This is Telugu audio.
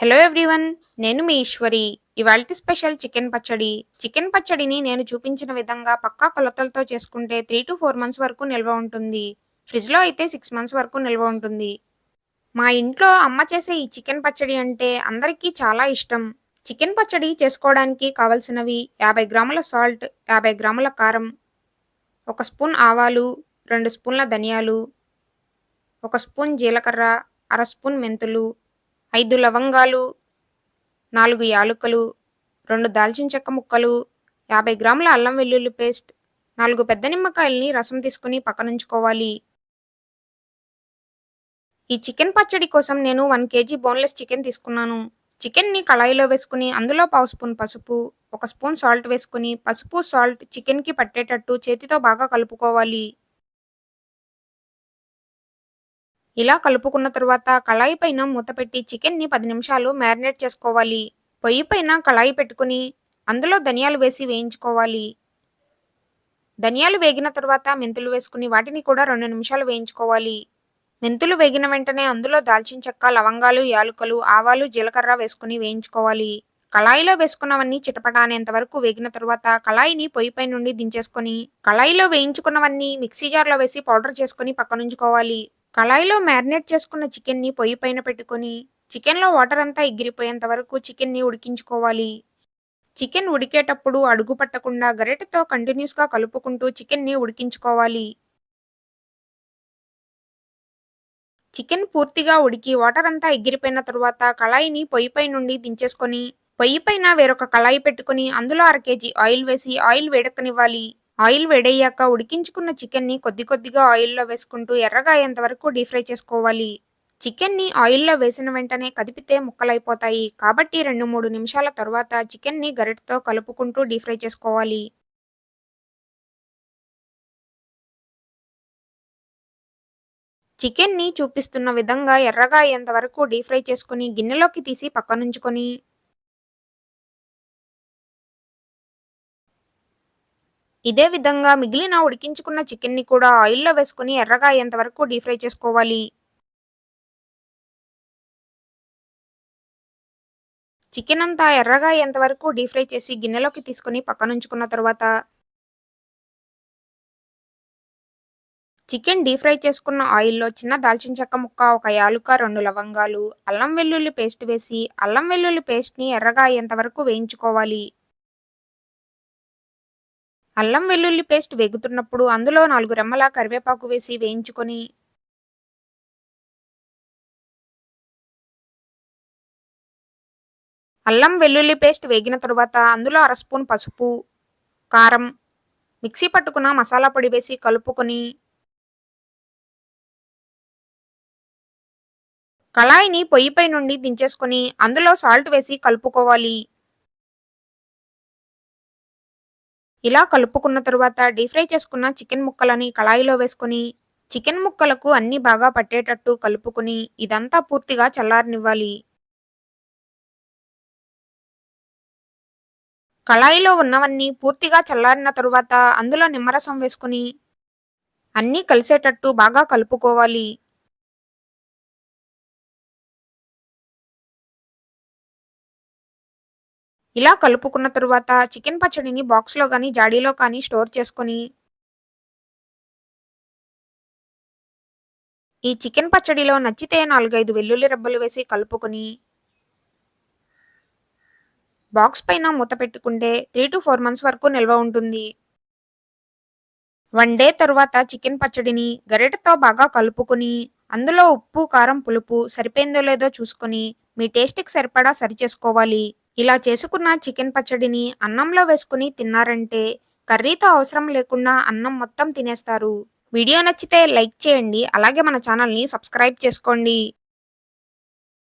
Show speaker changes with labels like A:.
A: హలో ఎవ్రీవన్ నేను మీ ఈశ్వరి. ఇవాళ స్పెషల్ చికెన్ పచ్చడి. చికెన్ పచ్చడిని నేను చూపించిన విధంగా పక్కా కొలతలతో చేసుకుంటే త్రీ టు ఫోర్ మంత్స్ వరకు నిల్వ ఉంటుంది. ఫ్రిడ్జ్లో అయితే సిక్స్ మంత్స్ వరకు నిల్వ ఉంటుంది. మా ఇంట్లో అమ్మ చేసే ఈ చికెన్ పచ్చడి అంటే అందరికీ చాలా ఇష్టం. చికెన్ పచ్చడి చేసుకోవడానికి కావలసినవి యాభై గ్రాముల సాల్ట్ యాభై గ్రాముల కారం ఒక స్పూన్ ఆవాలు రెండు స్పూన్ల ధనియాలు ఒక స్పూన్ జీలకర్ర అర స్పూన్ మెంతులు ఐదు లవంగాలు నాలుగు యాలుకలు రెండు దాల్చిన చెక్క ముక్కలు యాభై గ్రాముల అల్లం వెల్లుల్లి పేస్ట్ నాలుగు పెద్ద నిమ్మకాయల్ని రసం తీసుకుని పక్కనుంచుకోవాలి. ఈ చికెన్ పచ్చడి కోసం నేను వన్ కేజీ బోన్లెస్ చికెన్ తీసుకున్నాను. చికెన్ని కళాయిలో వేసుకుని అందులో పావు స్పూన్ పసుపు ఒక స్పూన్ సాల్ట్ వేసుకుని పసుపు సాల్ట్ చికెన్కి పట్టేటట్టు చేతితో బాగా కలుపుకోవాలి. ఇలా కలుపుకున్న తరువాత కళాయి పైన మూత పెట్టి చికెన్ని పది నిమిషాలు మ్యారినేట్ చేసుకోవాలి. పొయ్యి పైన కళాయి పెట్టుకుని అందులో ధనియాలు వేసి వేయించుకోవాలి. ధనియాలు వేగిన తర్వాత మెంతులు వేసుకుని వాటిని కూడా రెండు నిమిషాలు వేయించుకోవాలి. మెంతులు వేగిన వెంటనే అందులో దాల్చిన చెక్క లవంగాలు యాలుకలు ఆవాలు జీలకర్ర వేసుకుని వేయించుకోవాలి. కళాయిలో వేసుకున్నవన్నీ చిటపటానేంత వరకు వేగిన తర్వాత కళాయిని పొయ్యిపై నుండి దించేసుకొని కళాయిలో వేయించుకున్నవన్నీ మిక్సీ జార్లో వేసి పౌడర్ చేసుకుని పక్కనుంచుకోవాలి. కళాయిలో మ్యారినేట్ చేసుకున్న చికెన్ని పొయ్యి పైన పెట్టుకొని చికెన్లో వాటర్ అంతా ఎగిరిపోయేంత వరకు చికెన్ని ఉడికించుకోవాలి. చికెన్ ఉడికేటప్పుడు అడుగు పట్టకుండా గరిటెతో కంటిన్యూస్గా కలుపుకుంటూ చికెన్ని ఉడికించుకోవాలి. చికెన్ పూర్తిగా ఉడికి వాటర్ అంతా ఎగిరిపోయిన తరువాత కళాయిని పొయ్యిపై నుండి దించేసుకొని పొయ్యి పైన వేరొక కళాయి పెట్టుకుని అందులో అర కేజీ ఆయిల్ వేసి ఆయిల్ వేడెక్కనివ్వాలి. ఆయిల్ వేడయ్యాక ఉడికించుకున్న చికెన్ని కొద్ది కొద్దిగా ఆయిల్లో వేసుకుంటూ ఎర్రగా అయ్యేంత వరకు డీప్ ఫ్రై చేసుకోవాలి. చికెన్ని ఆయిల్లో వేసిన వెంటనే కదిపితే ముక్కలైపోతాయి. కాబట్టి రెండు మూడు నిమిషాల తర్వాత చికెన్ని గరిటతో కలుపుకుంటూ డీప్ ఫ్రై చేసుకోవాలి. చికెన్ని చూపిస్తున్న విధంగా ఎర్రగా అయ్యేంత వరకు డీప్ ఫ్రై చేసుకుని గిన్నెలోకి తీసి పక్కనుంచుకొని ఇదే విధంగా మిగిలిన ఉడికించుకున్న చికెన్ని కూడా ఆయిల్లో వేసుకుని ఎర్రగా అయ్యేంత వరకు డీప్ ఫ్రై చేసుకోవాలి. చికెన్ అంతా ఎర్రగా అయ్యేంత వరకు డీప్ ఫ్రై చేసి గిన్నెలోకి తీసుకుని పక్కనుంచుకున్న తర్వాత చికెన్ డీప్ ఫ్రై చేసుకున్న ఆయిల్లో చిన్న దాల్చిన చెక్క ముక్క ఒక యాలుక రెండు లవంగాలు అల్లం వెల్లుల్లి పేస్ట్ వేసి అల్లం వెల్లుల్లి పేస్ట్ని ఎర్రగా అయ్యేంత వరకు వేయించుకోవాలి. అల్లం వెల్లుల్లి పేస్ట్ వేగుతున్నప్పుడు అందులో నాలుగు రెమ్మల కరివేపాకు వేసి వేయించుకొని అల్లం వెల్లుల్లి పేస్ట్ వేగిన తరువాత అందులో అర స్పూన్ పసుపు కారం మిక్సీ పట్టుకున్న మసాలా పొడి వేసి కలుపుకొని కళాయిని పొయ్యిపై నుండి దించేసుకొని అందులో సాల్ట్ వేసి కలుపుకోవాలి. ఇలా కలుపుకున్న తరువాత డీప్ ఫ్రై చేసుకున్న చికెన్ ముక్కలని కళాయిలో వేసుకొని చికెన్ ముక్కలకు అన్ని బాగా పట్టేటట్టు కలుపుకుని ఇదంతా పూర్తిగా చల్లారనివ్వాలి. కళాయిలో ఉన్నవన్నీ పూర్తిగా చల్లారిన తరువాత అందులో నిమ్మరసం వేసుకుని అన్నీ కలిసేటట్టు బాగా కలుపుకోవాలి. ఇలా కలుపుకున్న తరువాత చికెన్ పచ్చడిని బాక్స్లో కానీ జాడీలో కానీ స్టోర్ చేసుకొని ఈ చికెన్ పచ్చడిలో నచ్చితే నాలుగైదు వెల్లుల్లి రెబ్బలు వేసి కలుపుకొని బాక్స్ పైన మూత పెట్టుకుంటే త్రీ టు ఫోర్ మంత్స్ వరకు నిల్వ ఉంటుంది. వన్ డే తరువాత చికెన్ పచ్చడిని గరిటతో బాగా కలుపుకొని అందులో ఉప్పు కారం పులుపు సరిపోయిందో లేదో చూసుకొని మీ టేస్ట్కి సరిపడా సరి చేసుకోవాలి. ఇలా చేసుకున్న చికెన్ పచ్చడిని అన్నంలో వేసుకుని తిన్నారంటే కర్రీతో అవసరం లేకుండా అన్నం మొత్తం తినేస్తారు. వీడియో నచ్చితే లైక్ చేయండి. అలాగే మన ఛానల్ని సబ్స్క్రైబ్ చేసుకోండి.